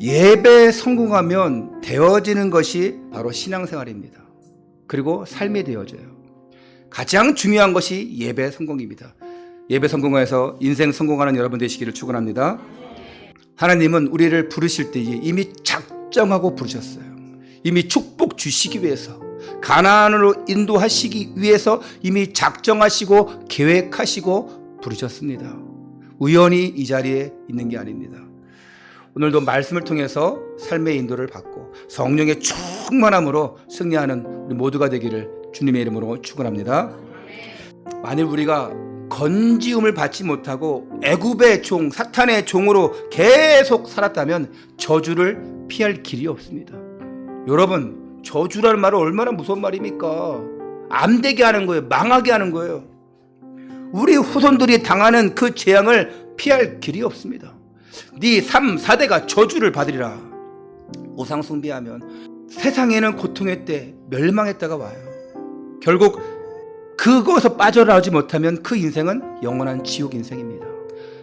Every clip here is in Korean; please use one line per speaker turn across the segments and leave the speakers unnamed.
예배 성공하면 되어지는 것이 바로 신앙생활입니다. 그리고 삶이 되어져요. 가장 중요한 것이 예배 성공입니다. 예배 성공해서 인생 성공하는 여러분 되시기를 축원합니다. 하나님은 우리를 부르실 때에 이미 작정하고 부르셨어요. 이미 축복 주시기 위해서 가나안으로 인도하시기 위해서 이미 작정하시고 계획하시고 부르셨습니다. 우연히 이 자리에 있는 게 아닙니다. 오늘도 말씀을 통해서 삶의 인도를 받고 성령의 충만함으로 승리하는 우리 모두가 되기를 주님의 이름으로 축원합니다. 만일 우리가 건지움을 받지 못하고 애굽의 종 사탄의 종으로 계속 살았다면 저주를 피할 길이 없습니다. 여러분 저주라는 말은 얼마나 무서운 말입니까? 암되게 하는 거예요. 망하게 하는 거예요. 우리 후손들이 당하는 그 재앙을 피할 길이 없습니다. 네 3, 4대가 저주를 받으리라. 우상 숭배하면 세상에는 고통의 때 멸망했다가 와요. 결국 그것에서 빠져나오지 못하면 그 인생은 영원한 지옥 인생입니다.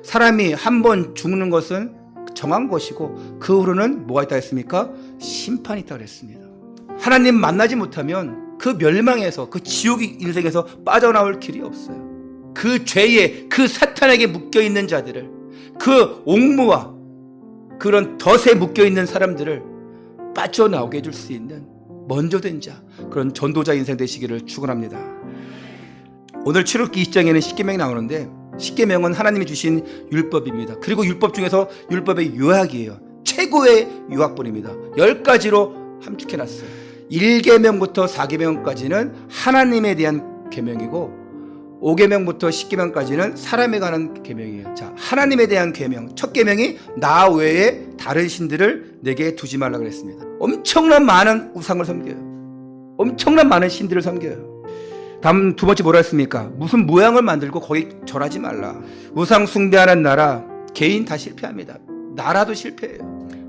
사람이 한 번 죽는 것은 정한 것이고 그 후로는 뭐가 있다 했습니까? 심판이 있다 그랬습니다. 하나님 만나지 못하면 그 멸망에서 그 지옥 인생에서 빠져나올 길이 없어요. 그 죄에 그 사탄에게 묶여 있는 자들을 그 옥무와 그런 덫에 묶여 있는 사람들을 빠져나오게 해줄 수 있는 먼저 된 자, 그런 전도자 인생 되시기를 축원합니다. 오늘 출애굽기 20장에는 십계명이 나오는데 십계명은 하나님이 주신 율법입니다. 그리고 율법 중에서 율법의 요약이에요. 최고의 요약본입니다. 열 가지로 함축해 놨어요. 1계명부터 4계명까지는 하나님에 대한 계명이고 5계명부터 10계명까지는 사람에 관한 계명이에요. 자, 하나님에 대한 계명. 첫 계명이 나 외에 다른 신들을 내게 두지 말라 그랬습니다. 엄청난 많은 우상을 섬겨요. 엄청난 많은 신들을 섬겨요. 다음 두 번째 뭐라 했습니까? 무슨 모양을 만들고 거기 절하지 말라. 우상 숭배하는 나라 개인 다 실패합니다. 나라도 실패해요.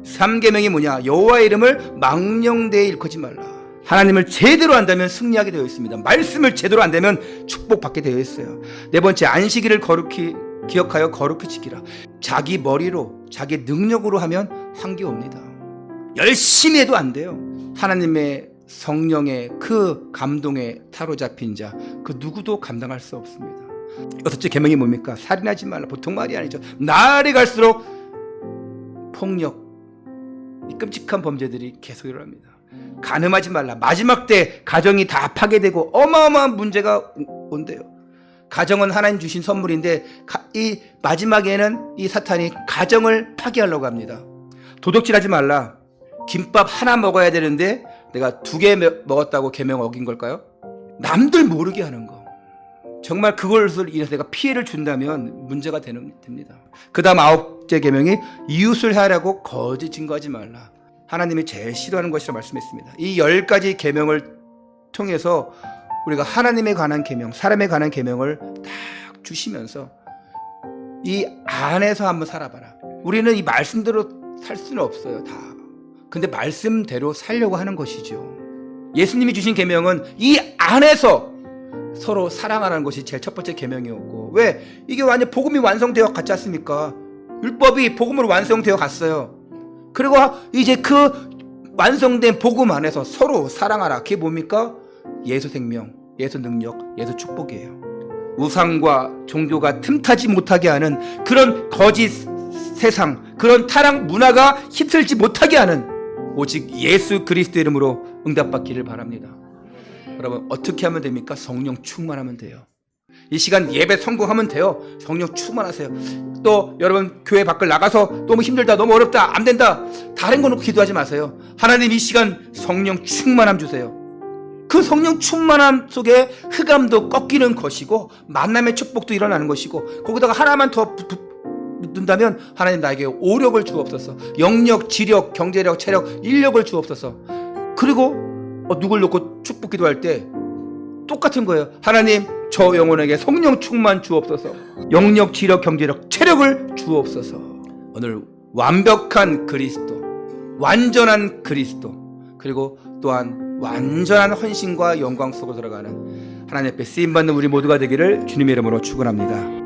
3계명이 뭐냐? 여호와의 이름을 망령되이 일컫지 말라. 하나님을 제대로 안다면 승리하게 되어 있습니다. 말씀을 제대로 안다면 축복받게 되어 있어요. 네 번째 안식일을 거룩히 기억하여 거룩히 지키라. 자기 머리로 자기 능력으로 하면 한계 옵니다. 열심히 해도 안 돼요. 하나님의 성령의 그 감동에 사로잡힌 자, 그 누구도 감당할 수 없습니다. 여섯째 계명이 뭡니까? 살인하지 말라. 보통 말이 아니죠. 날이 갈수록 폭력, 이 끔찍한 범죄들이 계속 일어납니다. 가늠하지 말라. 마지막 때 가정이 다 파괴되고 어마어마한 문제가 온대요. 가정은 하나님 주신 선물인데 가- 이 마지막에는 이 사탄이 가정을 파괴하려고 합니다. 도둑질하지 말라. 김밥 하나 먹어야 되는데 내가 두 개 먹었다고 계명 어긴 걸까요? 남들 모르게 하는 거. 정말 그것을 인해서 내가 피해를 준다면 문제가 되는, 됩니다. 그 다음 아홉째 계명이 이웃을 하라고 거짓 증거하지 말라. 하나님이 제일 싫어하는 것이라 말씀했습니다. 이 열 가지 계명을 통해서 우리가 하나님에 관한 계명, 사람에 관한 계명을 딱 주시면서 이 안에서 한번 살아봐라. 우리는 이 말씀대로 살 수는 없어요, 다. 근데 말씀대로 살려고 하는 것이죠. 예수님이 주신 계명은 이 안에서 서로 사랑하라는 것이 제일 첫 번째 계명이었고 왜 이게 완전 복음이 완성되어 갔지 않습니까? 율법이 복음으로 완성되어 갔어요. 그리고 이제 그 완성된 복음 안에서 서로 사랑하라. 그게 뭡니까? 예수 생명, 예수 능력, 예수 축복이에요. 우상과 종교가 틈타지 못하게 하는 그런 거짓 세상, 그런 타락 문화가 휩쓸지 못하게 하는 오직 예수 그리스도 이름으로 응답받기를 바랍니다. 여러분 어떻게 하면 됩니까? 성령 충만하면 돼요. 이 시간 예배 성공하면 돼요. 성령 충만하세요. 또 여러분 교회 밖을 나가서 너무 힘들다, 너무 어렵다, 안 된다. 다른 거 놓고 기도하지 마세요. 하나님 이 시간 성령 충만함 주세요. 그 성령 충만함 속에 흑암도 꺾이는 것이고 만남의 축복도 일어나는 것이고 거기다가 하나만 더 붙는다면 하나님 나에게 오력을 주옵소서. 영력, 지력, 경제력, 체력, 인력을 주옵소서. 그리고 어, 누굴 놓고 축복 기도할 때 똑같은 거예요. 하나님 저 영혼에게 성령 충만 주옵소서. 영력, 지력, 경제력, 체력을 주옵소서. 오늘 완벽한 그리스도, 완전한 그리스도, 그리고 또한 완전한 헌신과 영광 속으로 들어가는 하나님 앞에 쓰임 받는 우리 모두가 되기를 주님의 이름으로 축원합니다.